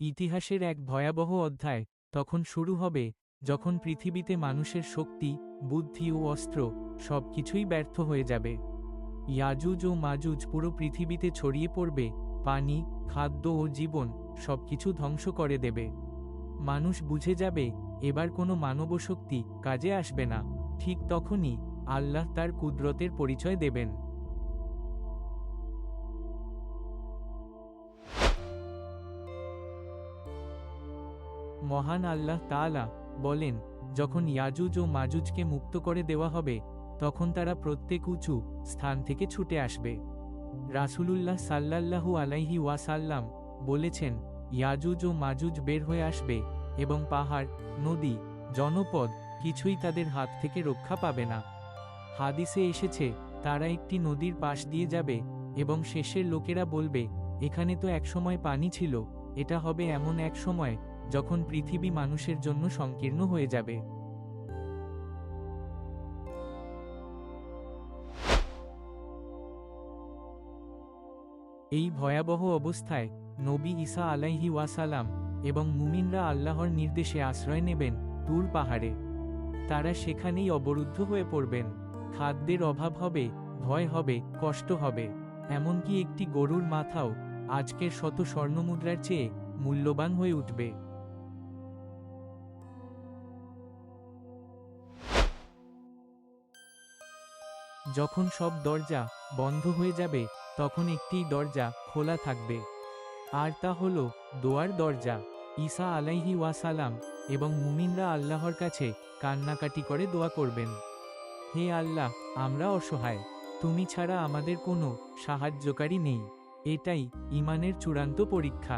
ইতিহাসের এক ভয়াবহ অধ্যায় তখন শুরু হবে, যখন পৃথিবীতে মানুষের শক্তি, বুদ্ধি ও অস্ত্র সবকিছুই ব্যর্থ হয়ে যাবে। ইয়াজুজ ও মাজুজ পুরো পৃথিবীতে ছড়িয়ে পড়বে, পানি, খাদ্য ও জীবন সবকিছু ধ্বংস করে দেবে। মানুষ বুঝে যাবে, এবার কোনো মানবশক্তি কাজে আসবে না, ঠিক তখনই আল্লাহ তার কুদরতের পরিচয় দেবেন। মহান আল্লাহ তাআলা বলেন, যখন ইয়াজুজ ও মাজুজকে মুক্ত করে দেওয়া হবে, তখন তারা প্রত্যেক উঁচু স্থান থেকে ছুটে আসবে। রাসূলুল্লাহ সাল্লাল্লাহু আলাইহি ওয়াসাল্লাম বলেছেন, ইয়াজুজ ও মাজুজ বের হয়ে আসবে এবং পাহাড়, নদী, জনপদ কিছুই তাদের হাত থেকে রক্ষা পাবে না। হাদিসে এসেছে, তারা একটি নদীর পাশ দিয়ে যাবে এবং শেষের লোকেরা বলবে, এখানে তো একসময় পানি ছিল, এটা হবে এমন এক সময় যখন পৃথিবী মানুষের জন্য সংকীর্ণ হয়ে যাবে। এই ভয়াবহ অবস্থায় নবী ঈসা আলাইহি ওয়াসালাম এবং মুমিনরা আল্লাহর নির্দেশে আশ্রয় নেবেন তুর পাহাড়ে। তারা সেখানেই অবরুদ্ধ হয়ে পড়বেন। খাদ্যের অভাব হবে, ভয় হবে, কষ্ট হবে। এমনকি একটি গরুর মাথাও আজকের শত স্বর্ণমুদ্রার চেয়ে মূল্যবান হয়ে উঠবে। যখন সব দরজা বন্ধ হয়ে যাবে, তখন একটি দরজা খোলা থাকবে। আর তা হল দোয়ার দরজা। ঈসা আলাইহি ওয়াসালাম এবং মুমিনরা আল্লাহর কাছে কান্নাকাটি করে দোয়া করবেন। হে আল্লাহ, আমরা অসহায়। তুমি ছাড়া আমাদের কোনো সাহায্যকারী নেই। এটাই ইমানের চূড়ান্ত পরীক্ষা।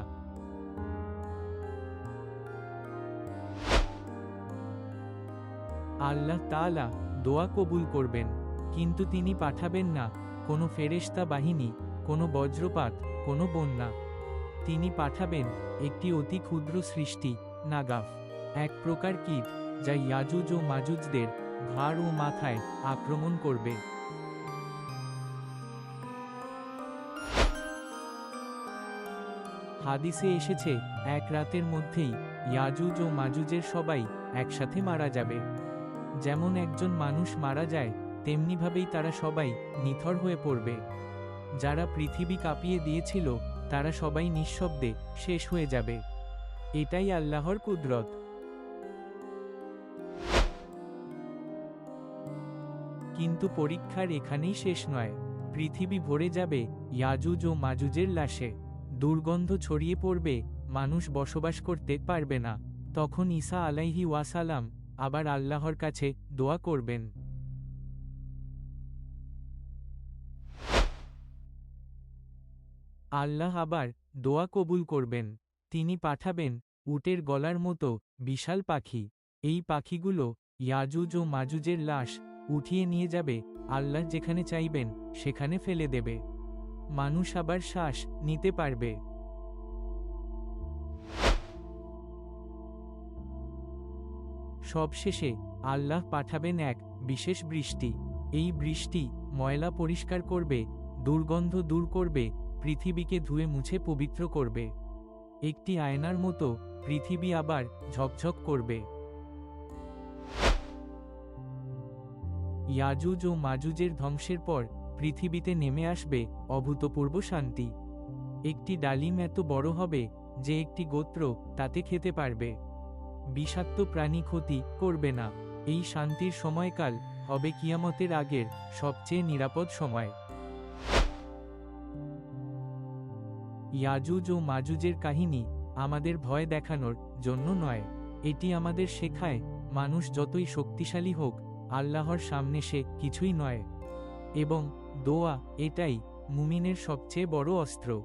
আল্লাহ তাআলা দোয়া কবুল করবেন। কিন্তু তিনি পাঠাবেন না, কোনো ফেরেশতা বাহিনী, কোনো বজ্রপাত, কোনো বন্যা। তিনি পাঠাবেন একটি অতি ক্ষুদ্র সৃষ্টি, নাগাফ। এক প্রকার কীট, যা ইয়াজুজ ও মাজুজদের ঘাড় ও মাথায় আক্রমণ করবে। হাদিসে এসেছে, এক রাতের মধ্যেই ইয়াজুজ ও মাজুজের সবাই একসাথে মারা যাবে। যেমন একজন মানুষ মারা যায় তেমনিভাবেই তারা সবাই নিথর হয়ে পড়বে। যারা পৃথিবী কাঁপিয়ে দিয়েছিল, তারা সবাই নিঃশব্দে শেষ হয়ে যাবে। এটাই আল্লাহর কুদরত। কিন্তু পরীক্ষার এখানেই শেষ নয়। পৃথিবী ভরে যাবে ইয়াজুজ ও মাজুজের লাশে। দুর্গন্ধ ছড়িয়ে পড়বে, মানুষ বসবাস করতে পারবে না। তখন ঈসা আলাইহি ওয়াসালাম আবার আল্লাহর কাছে দোয়া করবেন। আল্লাহ আবার দোয়া কবুল করবেন। তিনি পাঠাবেন উটের গলার মতো বিশাল পাখি। এই পাখিগুলো ইয়াজুজ ও মাজুজের লাশ উঠিয়ে নিয়ে যাবে আল্লাহ যেখানে চাইবেন সেখানে ফেলে দেবে। মানুষ আবার শ্বাস নিতে পারবে। সবশেষে আল্লাহ পাঠাবেন এক বিশেষ বৃষ্টি। এই বৃষ্টি ময়লা পরিষ্কার করবে, দুর্গন্ধ দূর করবে পৃথিবীকে ধুয়ে মুছে পবিত্র করবে। একটি আয়নার মতো পৃথিবী আবার ঝকঝক করবে। ইয়াজুজ ও মাজুজের ধ্বংসের পর পৃথিবীতে নেমে আসবে অভূতপূর্ব শান্তি। একটি ডালিম এত বড় হবে যে একটি গোত্র তাতে খেতে পারবে। বিষাক্ত প্রাণী ক্ষতি করবে না। এই শান্তির সময়কাল হবে কিয়ামতের আগের সবচেয়ে নিরাপদ সময়। ইয়াজুজ ও মাজুজের কাহিনী আমাদের ভয় দেখানোর জন্য নয়। এটি আমাদের শেখায়, মানুষ যতই শক্তিশালী হোক, আল্লাহর সামনে সে কিছুই নয়। এবং দোয়া এটাই মুমিনের সবচেয়ে বড় অস্ত্র।